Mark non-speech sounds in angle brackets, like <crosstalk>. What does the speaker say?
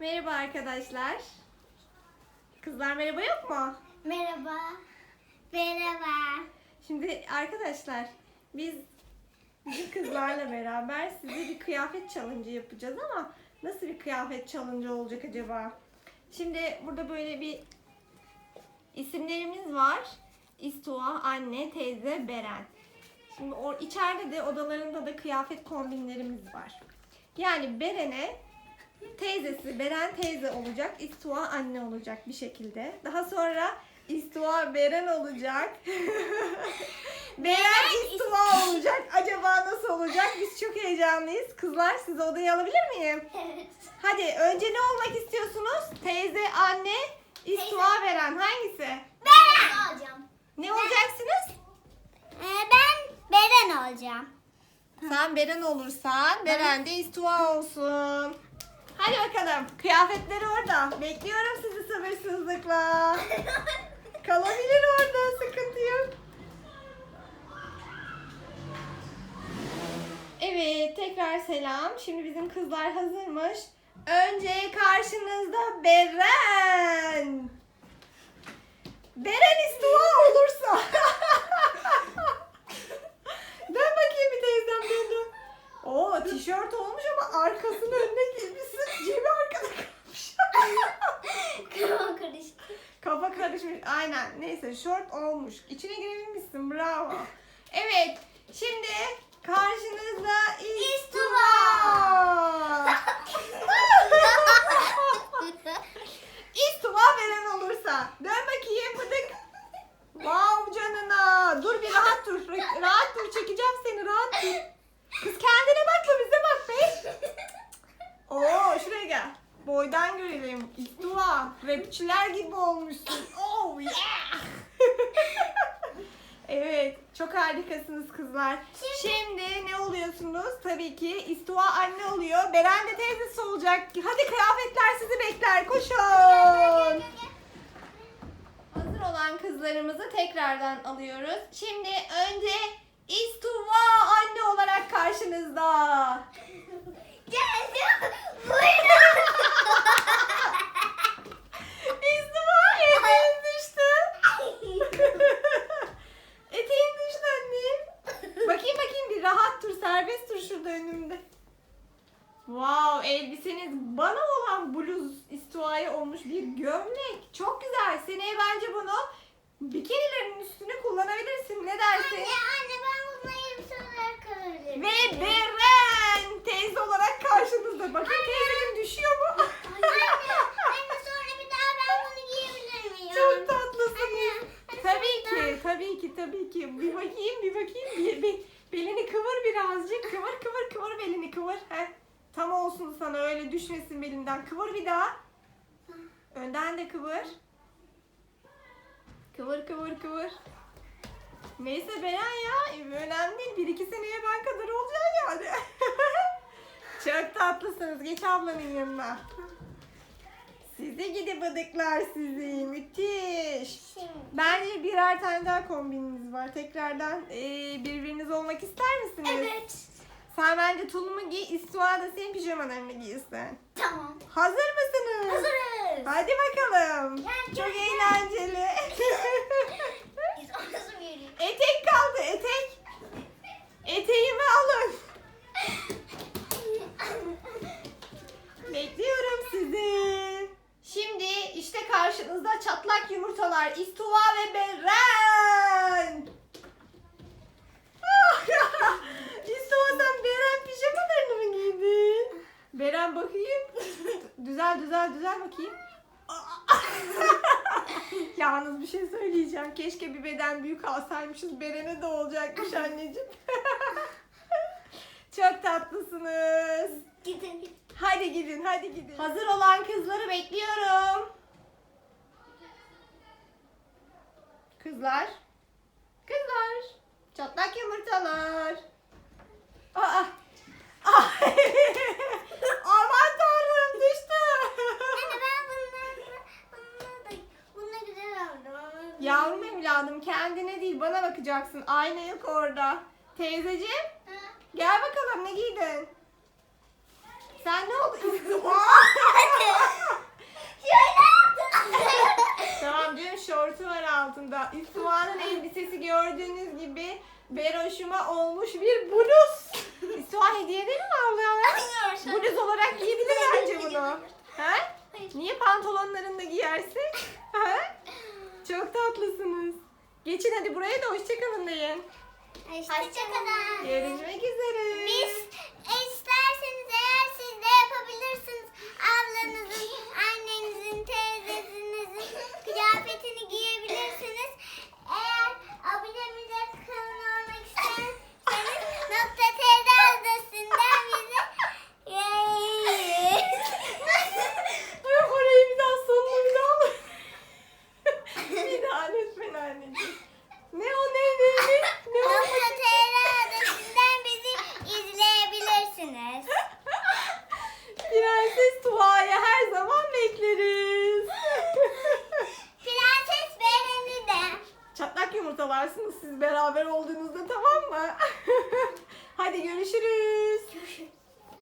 Merhaba arkadaşlar. Kızlar merhaba yok mu? Merhaba. Merhaba. Şimdi arkadaşlar biz bizim kızlarla beraber size bir kıyafet challenge yapacağız ama nasıl bir kıyafet challenge olacak acaba? Şimdi burada böyle bir isimlerimiz var. İstua, anne, teyze, Beren. Şimdi o içeride de odalarında da kıyafet kombinlerimiz var. Yani Beren'e teyzesi Beren teyze olacak, İstua anne olacak bir şekilde. Daha sonra İstua Beren olacak. <laughs> Beren İstua olacak. Acaba nasıl olacak? Biz çok heyecanlıyız. Kızlar sizi odaya alabilir miyim? Evet. Hadi önce ne olmak istiyorsunuz? Teyze, anne, İstua Beren hangisi? Ben olacağım. Ne olacaksınız? Ee, ben Beren olacağım. Sen Beren olursan Beren de İstua olsun. Hadi bakalım. Kıyafetleri orada. Bekliyorum sizi sabırsızlıkla. <laughs> Kalabilir orada. Sıkıntı yok. Evet. Tekrar selam. Şimdi bizim kızlar hazırmış. Önce karşınızda Beren. Beren İstua olursa. <laughs> dön bakayım bir teyzem dön dön. Oo tişört olmuş ama arkasını önüne giymişsin. Cebi arkada kalmış. Kafam karıştı. Kafa karışmış. Aynen. Neyse şort olmuş. İçine girebilmişsin. Bravo. Evet. Şimdi karşınızda İstua. İstua veren olursa. Dön bakayım bıdık. Wow canına. Dur bir rahat dur. Rahat dur. Çekeceğim seni. Rahat dur. Kız kendine bakma bize bak be. Oo şuraya gel. Boydan görelim. İstua. Rapçiler gibi olmuşsun. Yeah. <laughs> evet. Çok harikasınız kızlar. Şimdi ne oluyorsunuz? Tabii ki İstua anne oluyor. Beren de teyzesi olacak. Hadi kıyafetler sizi bekler. Koşun. Hazır olan kızlarımızı tekrardan alıyoruz. Şimdi önce İstuva anne olarak karşınızda. Gel gel. Buyurun. İstuva eteğin düştü. eteğin düştü annem. Bakayım bakayım bir rahat dur serbest dur şurada önümde. Wow elbiseniz bana olan bluz istuaya olmuş bir gömlek. Çok güzel. Seneye bence bunu bikinilerin üstüne kullanabilirsin. Ne dersin? Anne anne ben bununla elbise olarak kalabilirim. Ve Beren teyze olarak karşınızda. Bakın teyzeciğim düşüyor mu? Anne, anne sonra bir daha ben bunu giyebilir miyim? Çok tatlısın. Anne, Tabii ki, tabii ki, tabii ki. Bir bakayım, bir bakayım. Bir, bir, belini kıvır birazcık. Kıvır, kıvır, kıvır belini kıvır. Heh. Tam olsun sana öyle düşmesin belinden. Kıvır bir daha. Önden de kıvır. Kıvır, kıvır, kıvır. Neyse Beren ya, önemli değil. Bir iki seneye ben kadar olacağım yani. <laughs> Çok tatlısınız. Geç ablanın yanına. Sizi gidi bıdıklar sizi. Müthiş. Şimdi. Bence birer tane daha kombininiz var. Tekrardan eee, birbiriniz olmak ister misiniz? Evet. Sen bence tulumu giy, İstua da senin pijamalarını giysin. Tamam. Hazır mısınız? Hazırız. Hadi bakalım. Gel, Çok gel, eğlenceli. <laughs> Etek kaldı, etek. Eteğimi alın. <laughs> Bekliyorum sizi. Şimdi işte karşınızda çatlak yumurtalar İstuva ve Beren. İstuva sen Beren pijamalarını mı giydin? Beren bakayım. <laughs> Düzel düzel düzel bakayım. <laughs> Yalnız bir şey söyleyeceğim. Keşke bir beden büyük alsaymışız. Beren'e de olacakmış anneciğim. <laughs> Çok tatlısınız. Gidin. Hadi gidin, hadi gidin. Hazır olan kızları bekliyorum. Kızlar. Kızlar. Çatlak yumurtalar. değil bana bakacaksın. Ayna yok orada. Teyzeciğim gel bakalım ne giydin? Sen ne oldu? <laughs> <laughs> tamam dün şortu var altında. İstuvan'ın elbisesi gördüğünüz gibi Beroş'uma olmuş bir bluz. İstuvan hediye değil mi ablaya? Bluz olarak giyebilir bence bunu. Ha? Niye pantolonlarında giyersin? Ha? Çok tatlısınız. Geçin hadi buraya da hoşçakalın deyin. Hoşçakalın. Görüşmek üzere. Biz videolarsınız siz beraber olduğunuzda tamam mı? <laughs> Hadi görüşürüz.